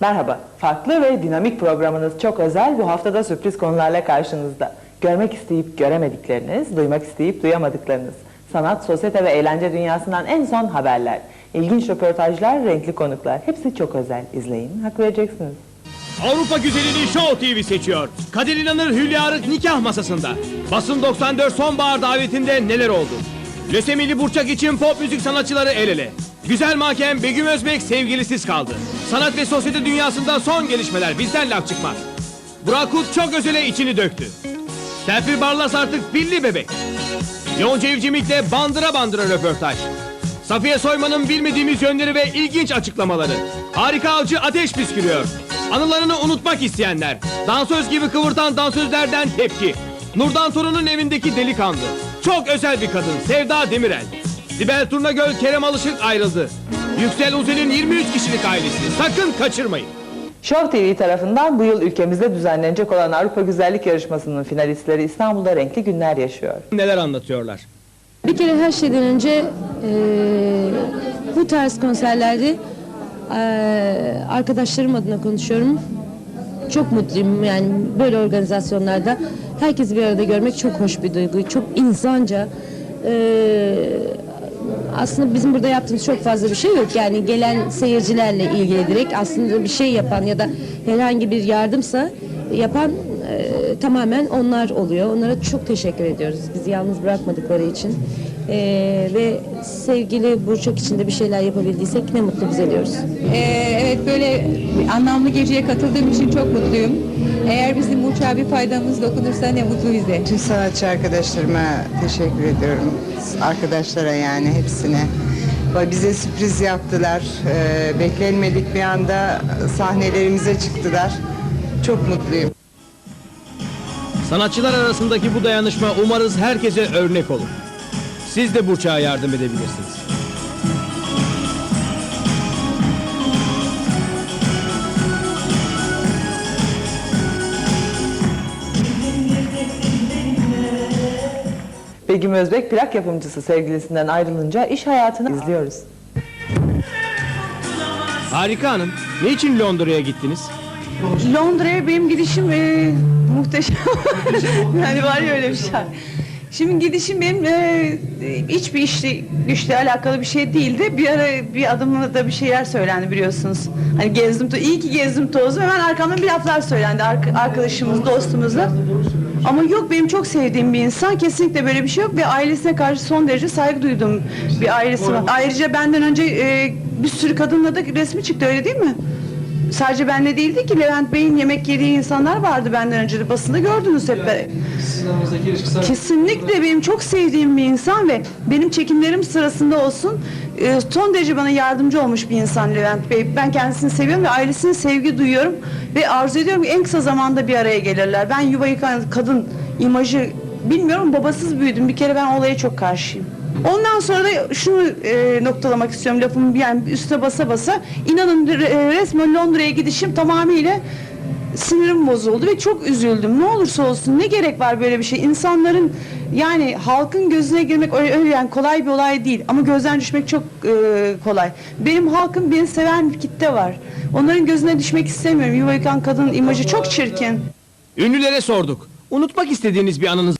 Merhaba, farklı ve dinamik programınız çok özel bu haftada sürpriz konularla karşınızda. Görmek isteyip göremedikleriniz, duymak isteyip duyamadıklarınız. Sanat, sosyete ve eğlence dünyasından en son haberler. İlginç röportajlar, renkli konuklar. Hepsi çok özel. İzleyin, hak vereceksiniz. Avrupa güzelini Show TV seçiyor. Kadir İnanır Hülya Arık nikah masasında. Basın 94 sonbahar davetinde neler oldu? Lösemili Burçak için pop müzik sanatçıları el ele. Güzel mahkem Begüm Özbek sevgilisiz kaldı. Sanat ve sosyete dünyasında son gelişmeler bizden laf çıkmaz. Burak Kut çok özele içini döktü. Serpil Barlas artık pilli bebek. Yonca Evcimik'le bandıra bandıra röportaj. Safiye Soyman'ın bilmediğimiz yönleri ve ilginç açıklamaları. Harika avcı ateş püskürüyor. Anılarını unutmak isteyenler. Dansöz gibi kıvırtan dansözlerden tepki. Nurdan Torun'un evindeki delikanlı. Çok özel bir kadın Sevda Demirel. Sibel Turnagöl Kerem Alışık ayrıldı. Yüksel Uzel'in 23 kişilik ailesi. Sakın kaçırmayın. Show TV tarafından bu yıl ülkemizde düzenlenecek olan Avrupa Güzellik Yarışması'nın finalistleri İstanbul'da renkli günler yaşıyor. Neler anlatıyorlar? Bir kere her şeyden önce eee, bu tarz konserlerde eee, arkadaşlarım adına konuşuyorum. Çok mutluyum yani böyle organizasyonlarda herkesi bir arada görmek çok hoş bir duygu. Çok insanca. Eee, aslında bizim burada yaptığımız çok fazla bir şey yok. Yani gelen seyircilerle ilgili direkt aslında bir şey yapan ya da herhangi bir yardımsa yapan eee, tamamen onlar oluyor. Onlara çok teşekkür ediyoruz. Bizi yalnız bırakmadıkları için. Eee, ve sevgili Burçak için de bir şeyler yapabildiysek ne mutlu bize diyoruz. Ee, evet böyle anlamlı geceye katıldığım için çok mutluyum. Eğer bizim Burçak'a bir faydamız dokunursa ne mutlu bize. Tüm sanatçı arkadaşlarıma teşekkür ediyorum. Arkadaşlara yani hepsine. Bize sürpriz yaptılar. Ee, beklenmedik bir anda sahnelerimize çıktılar. Çok mutluyum. Sanatçılar arasındaki bu dayanışma umarız herkese örnek olur. Siz de Burçak'a yardım edebilirsiniz. Begüm Özbek plak yapımcısı sevgilisinden ayrılınca iş hayatını izliyoruz. Harika Hanım, ne için Londra'ya gittiniz? Londra'ya benim gidişim e, muhteşem. yani var ya öyle bir şey. Şimdi gidişim benim e, hiçbir işle, güçle alakalı bir şey değildi. Bir ara bir adımla da bir şeyler söylendi biliyorsunuz. Hani gezdim, to iyi ki gezdim tozdum. Hemen arkamdan bir laflar söylendi ark- arkadaşımız, dostumuzla. Ama yok benim çok sevdiğim bir insan. Kesinlikle böyle bir şey yok ve ailesine karşı son derece saygı duyduğum bir ailesi var. Ayrıca benden önce e, bir sürü kadınla da resmi çıktı öyle değil mi? Sadece benle değildi ki Levent Bey'in yemek yediği insanlar vardı benden önce de basında gördünüz hep. Kesinlikle benim çok sevdiğim bir insan ve benim çekimlerim sırasında olsun e, son derece bana yardımcı olmuş bir insan Levent Bey. Ben kendisini seviyorum ve ailesine sevgi duyuyorum ve arzu ediyorum ki en kısa zamanda bir araya gelirler. Ben yuva yıkan kadın imajı bilmiyorum babasız büyüdüm. Bir kere ben olaya çok karşıyım. Ondan sonra da şunu e, noktalamak istiyorum lafımı yani üstüne basa basa. İnanın e, resmen Londra'ya gidişim tamamıyla sinirim bozuldu ve çok üzüldüm. Ne olursa olsun ne gerek var böyle bir şey? İnsanların yani halkın gözüne girmek öyle, öyle yani kolay bir olay değil ama gözden düşmek çok e, kolay. Benim halkım beni seven bir kitle var. Onların gözüne düşmek istemiyorum. Yuva yıkan kadın imajı çok çirkin. Ünlülere sorduk. Unutmak istediğiniz bir anınız